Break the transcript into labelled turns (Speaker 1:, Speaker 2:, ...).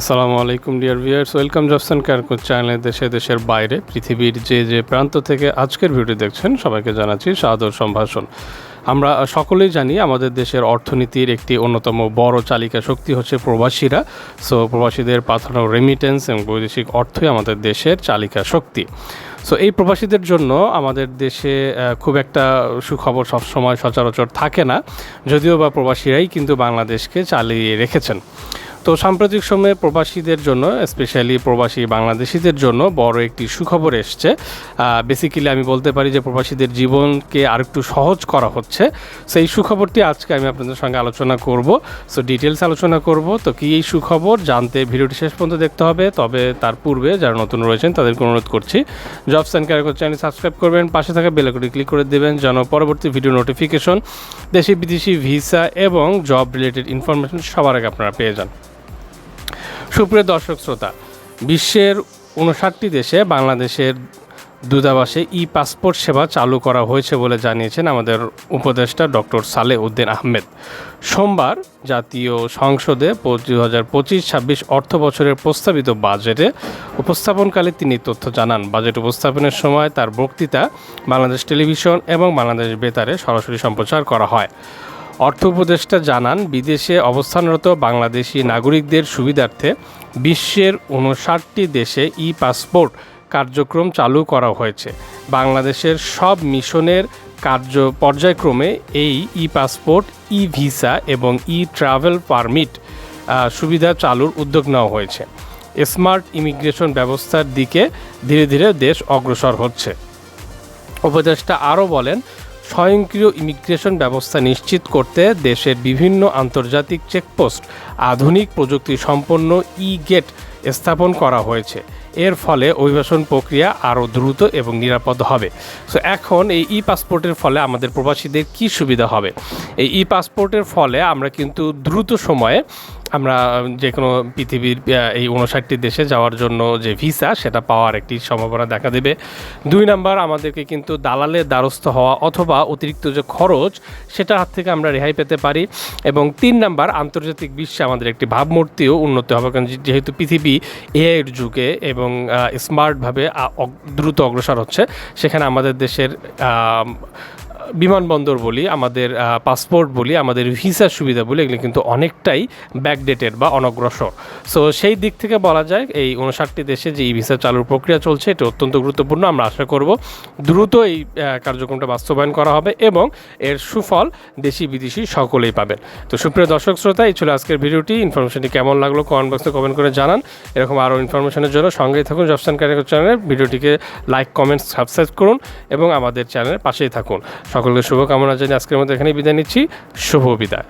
Speaker 1: আসসালামু আলাইকুম, dear viewers. Welcome jobs and কারকুর চ্যানেলে দেশে দেশের বাইরে পৃথিবীর যে যে প্রান্ত থেকে আজকের ভিডিও দেখছেন, সবাইকে জানাচ্ছি সাদর সম্ভাষণ। আমরা সকলেই জানি আমাদের দেশের অর্থনীতির একটি অন্যতম বড় চালিকা শক্তি হচ্ছে প্রবাসীরা। সো, প্রবাসীদের পাঠানো রেমিটেন্স এবং বৈদেশিক অর্থই আমাদের দেশের চালিকা শক্তি। সো, এই প্রবাসীদের জন্য আমাদের দেশে খুব একটা সুখবর সবসময় সচরাচর থাকে না। যদিও বা প্রবাসীরাই কিন্তু বাংলাদেশকে চালিয়ে রেখেছেন। তো সাম্প্রতিক সময়ে প্রবাসীদের জন্য স্পেশালি প্রবাসী বাংলাদেশিদের জন্য বড় একটি সুখবর এসছে। বেসিক্যালি আমি বলতে পারি যে প্রবাসীদের জীবনকে আরেকটু সহজ করা হচ্ছে। সো এই সুখবরটি আজকে আমি আপনাদের সঙ্গে আলোচনা করব। সো ডিটেলস আলোচনা করব। তো কি এই সুখবর জানতে ভিডিওটি শেষ পর্যন্ত দেখতে হবে। তবে তার পূর্বে যারা নতুন রয়েছেন, তাদেরকে অনুরোধ করছি jobs and career channel subscribe করবেন। পাশে থাকা বেলাকটি ক্লিক করে দেবেন যেন পরবর্তী ভিডিও নোটিফিকেশন দেশি বিদেশি ভিসা এবং জব রিলেটেড ইনফরমেশন সবার আগে আপনারা পেয়ে যান। সুপ্রিয় দর্শক শ্রোতা, বিশ্বের উনষাটটি দেশে বাংলাদেশের দূতাবাসে ই পাসপোর্ট সেবা চালু করা হয়েছে বলে জানিয়েছেন আমাদের উপদেষ্টা ডক্টর সালে উদ্দিন আহমেদ। সোমবার জাতীয় সংসদে দু হাজার পঁচিশ ছাব্বিশ অর্থ বছরের প্রস্তাবিত বাজেটে উপস্থাপনকালে তিনি তথ্য জানান। বাজেট উপস্থাপনের সময় তার বক্তৃতা বাংলাদেশ টেলিভিশন এবং বাংলাদেশ বেতারে সরাসরি সম্প্রচার করা হয়। অর্থ উপদেষ্টা জানান, বিদেশে অবস্থানরত বাংলাদেশি নাগরিকদের সুবিধার্থে বিশ্বের উনষাটটি দেশে ই পাসপোর্ট কার্যক্রম চালু করা হয়েছে। বাংলাদেশের সব মিশনের কার্য পর্যায়ক্রমে এই ই পাসপোর্ট ই ভিসা এবং ই ট্রাভেল পারমিট সুবিধা চালুর উদ্যোগ নেওয়া হয়েছে। স্মার্ট ইমিগ্রেশন ব্যবস্থার দিকে ধীরে ধীরে দেশ অগ্রসর হচ্ছে। উপদেষ্টা আরও বলেন স্বয়ংক্রিয় ইমিগ্রেশন ব্যবস্থা নিশ্চিত করতে দেশের বিভিন্ন আন্তর্জাতিক চেকপোস্ট আধুনিক প্রযুক্তি সম্পন্ন ই গেট স্থাপন করা হয়েছে। এর ফলে অভিবাসন প্রক্রিয়া আরও দ্রুত এবং নিরাপদ হবে। সো এখন এই ই পাসপোর্টের ফলে আমাদের প্রবাসীদের কি সুবিধা হবে? এই ই পাসপোর্টের ফলে আমরা কিন্তু দ্রুত সময়ে আমরা যে কোনো পৃথিবীর এই উনষাটটি দেশে যাওয়ার জন্য যে ভিসা, সেটা পাওয়ার একটি সম্ভাবনা দেখা দেবে। দুই নাম্বার, আমাদেরকে কিন্তু দালালের দ্বারস্থ হওয়া অথবা অতিরিক্ত যে খরচ, সেটার হাত থেকে আমরা রেহাই পেতে পারি। এবং তিন নাম্বার, আন্তর্জাতিক বিশ্বে আমাদের একটি ভাবমূর্তিও উন্নত হবে, কারণ যেহেতু পৃথিবী এআইয়ের যুগে এবং স্মার্টভাবে দ্রুত অগ্রসর হচ্ছে, সেখানে আমাদের দেশের বিমানবন্দর বলি, আমাদের পাসপোর্ট বলি, আমাদের ভিসার সুবিধা বলি, এগুলো কিন্তু অনেকটাই ব্যাকডেটেড বা অনগ্রসর। সো সেই দিক থেকে বলা যায়, এই উনষাটটি দেশে যে ই ভিসা চালুর প্রক্রিয়া চলছে, এটা অত্যন্ত গুরুত্বপূর্ণ। আমরা আশা করব দ্রুত এই কার্যক্রমটা বাস্তবায়ন করা হবে এবং এর সুফল দেশি বিদেশি সকলেই পাবেন। তো সুপ্রিয় দর্শক শ্রোতা, এই ছিল আজকের ভিডিওটি। ইনফরমেশনটি কেমন লাগল কমেন্ট বক্সে কমেন্ট করে জানান। এরকম আরও ইনফরমেশনের জন্য সঙ্গেই থাকুন জবসান ক্যারিকর চ্যানেলের ভিডিওটিকে লাইক কমেন্ট সাবস্ক্রাইব করুন এবং আমাদের চ্যানেলের পাশেই থাকুন। সকলকে শুভকামনা জানিয়ে আজকের মতো এখানেই বিদায় নিচ্ছি। শুভ বিদায়।